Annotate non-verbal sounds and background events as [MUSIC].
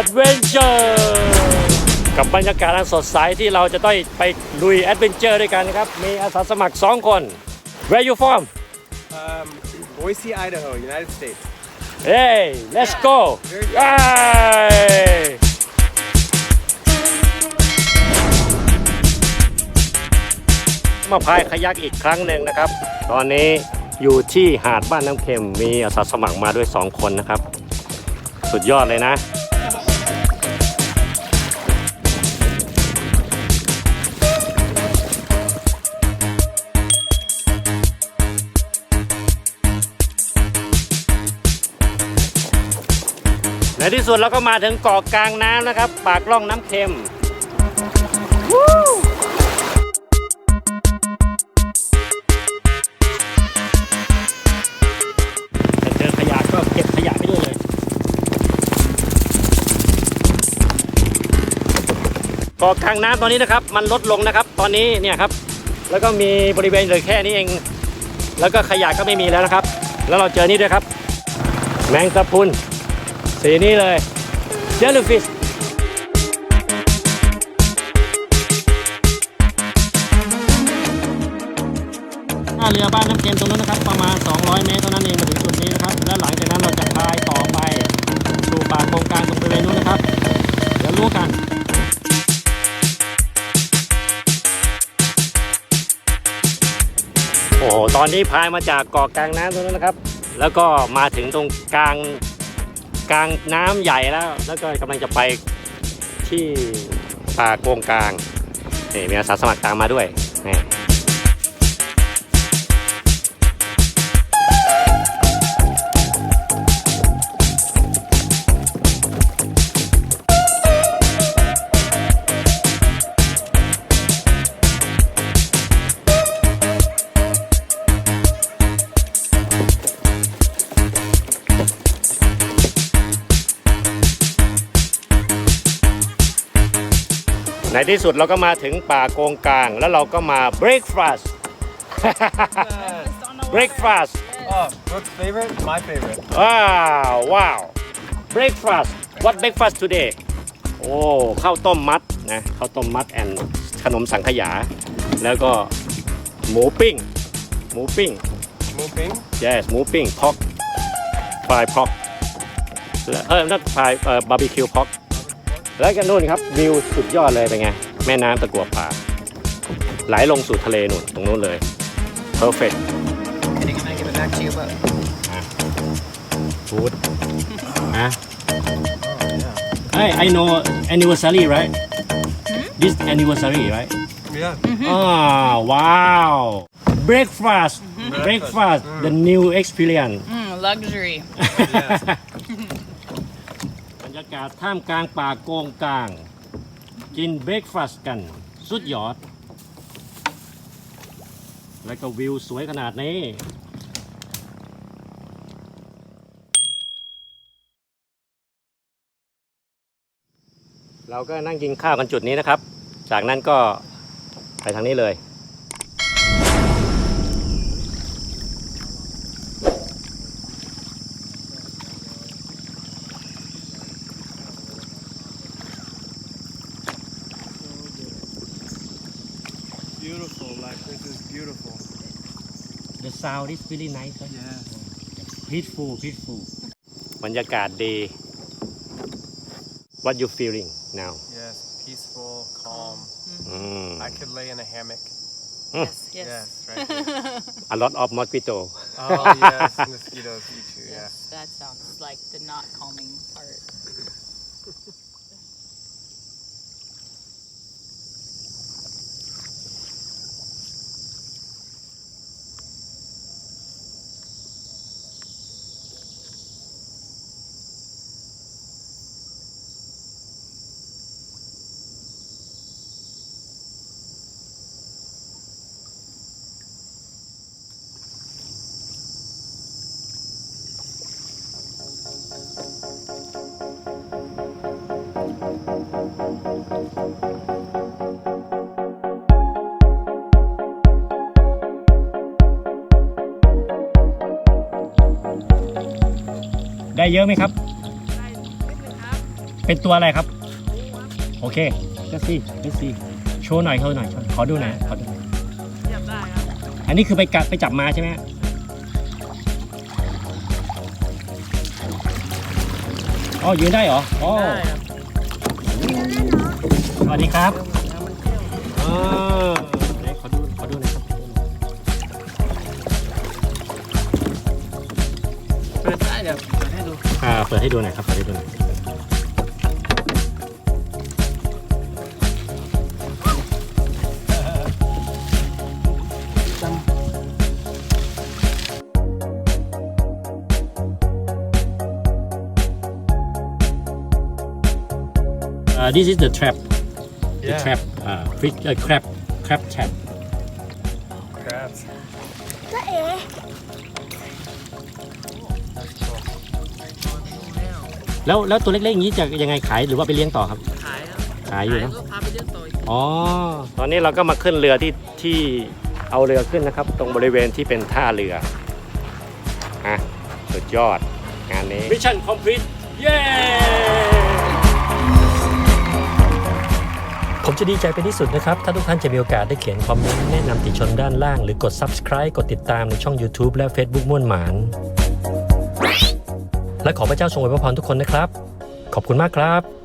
Adventure กับบรรยากาศอันสดใสที่เราจะต้องไปลุย Adventure ด้วยกันนะครับ มีอาสาสมัคร 2 คน Where you from Um, Boise, Idaho, United States. Hey let's go Very good. เย้มาพายขยักอีกครั้งหนึ่งนะครับ ตอนนี้อยู่ที่หาดบ้านน้ำเค็มมีอาสาสมัครมาด้วย 2 คนนะครับ สุดยอดเลยนะ ในที่สุดเราก็มาถึงเกาะกลางน้ำนะครับ ปากล่องน้ำเค็มจะเจอขยะก็เก็บขยะไปด้วยเลย เกาะกลางน้ำตอนนี้นะครับ มันลดลงนะครับ ตอนนี้เนี่ยครับ แล้วก็มีบริเวณเหลือแค่นี้เอง แล้วก็ขยะก็ไม่มีแล้วนะครับ แล้วเราเจอนี่ด้วยครับ แมงสะพุน สีนี้เลยเจล l ฟิชท่าเรือบ้านน้ำเค็มตรงนั้นนะครับ ประมาณ 200 เมตรเท่านั้นเองมาถึงจุดนี้นะครับ และหลังจากนั้นเราจะพายต่อไปสู่ป่าโครงการตรงบริเวณนู้นนะครับ เดี๋ยวรู้กันโอ้โหตอนนี้พายมาจากเกาะกลางน้ำตรงนั้นนะครับ แล้วก็มาถึงตรงกลาง กลางน้ำใหญ่แล้ว แล้วก็กำลังจะไปที่ป่าโกงกลางนี่มีอาสาสมัครตามมาด้วยนี่ ในที่สุดเราก็มาถึงป่าโกงกลาง แล้วเราก็มา breakfast breakfast Oh, Brooke's favorite? My favorite. ว้าวว้าว breakfast what breakfast today โอ้ข้าวต้มมัดนะข้าวต้มมัดแอนขนมสังขยา แล้วก็หมูปิ้ง หมูปิ้ง Moving. yes หมูปิ้งพอกฟรายพอกเออนั่นฟรายเอ่อบาร์บีคิวพอก แล้วกันนู่นครับวิวสุดยอดเลยเป็นไง แม่น้ำตะกัวป่า ไหลลงสู่ทะเลนู่นตรงนู้นเลย perfect Can I give it back to you, but food ฮะ I I know anniversary right this anniversary right Yeah. ah wow breakfast breakfast the new experience mm, luxury. ากาศท่ามกลางป่าโกงกลาง กินเบรกฟาสต์กัน สุดยอด แล้วก็วิวสวยขนาดนี้เราก็นั่งกินข้าวกันจุดนี้นะครับ จากนั้นก็ไปทางนี้เลย Beautiful. Like this is beautiful. The sound is really nice right? Yeah. peaceful peaceful บรรยากาศดี What you feeling now Yes. Peaceful, calm. อืม I could lay in a hammock. Yes, yes. Yes. Right. here. [LAUGHS] a lot of mosquito oh yes. [LAUGHS] Mosquitoes eat you. Yeah. Yes, that sounds like the not calming part. [LAUGHS] เยอะไหมครับ เป็นตัวอะไรครับ โอเคก็สิก็สิโชว์หน่อยโชว์หน่อยโชว์ขอดูหน่อยขอดูหน่อยอันนี้คือไปกัดไปจับมาใช่ไหมฮะอ๋อยืนได้เหรออ๋อสวัสดีครับอ๋อไหนขอดูขอดูหน่อยครับเปิดได้เดี๋ยวเปิ ดให้ดูอ่าเปิดให้ดูหน่อยครับเปิดให้ดูหน่อย Uh, this is the trap. The Yeah. trap. Uh, fish, uh, crab, crab trap. Crabs. ก็เอ๋ แล้วแล้วตัวเล็กๆอย่างนี้จะยังไงขายหรือว่าไปเลี้ยงต่อครับ ขายครับขายอยู่ขายเนอะก็พาไปเลี้ยงต่ออีกทีอ๋อ ตอนนี้เราก็มาขึ้นเรือที่ที่เอาเรือขึ้นนะครับ ตรงบริเวณที่เป็นท่าเรืออะสุดยอดงานนี้ Mission complete เย้ ผมจะดีใจเป็นที่สุดนะครับ ถ้าทุกท่านจะมีโอกาสได้เขียนคอมเมนต์แนะนำติชนด้านล่าง หรือกด subscribe กดติดตามในช่อง YouTube และ Facebook ม่วนหมาน และขอพระเจ้าทรงอวยพรทุกคนนะครับ ขอบคุณมากครับ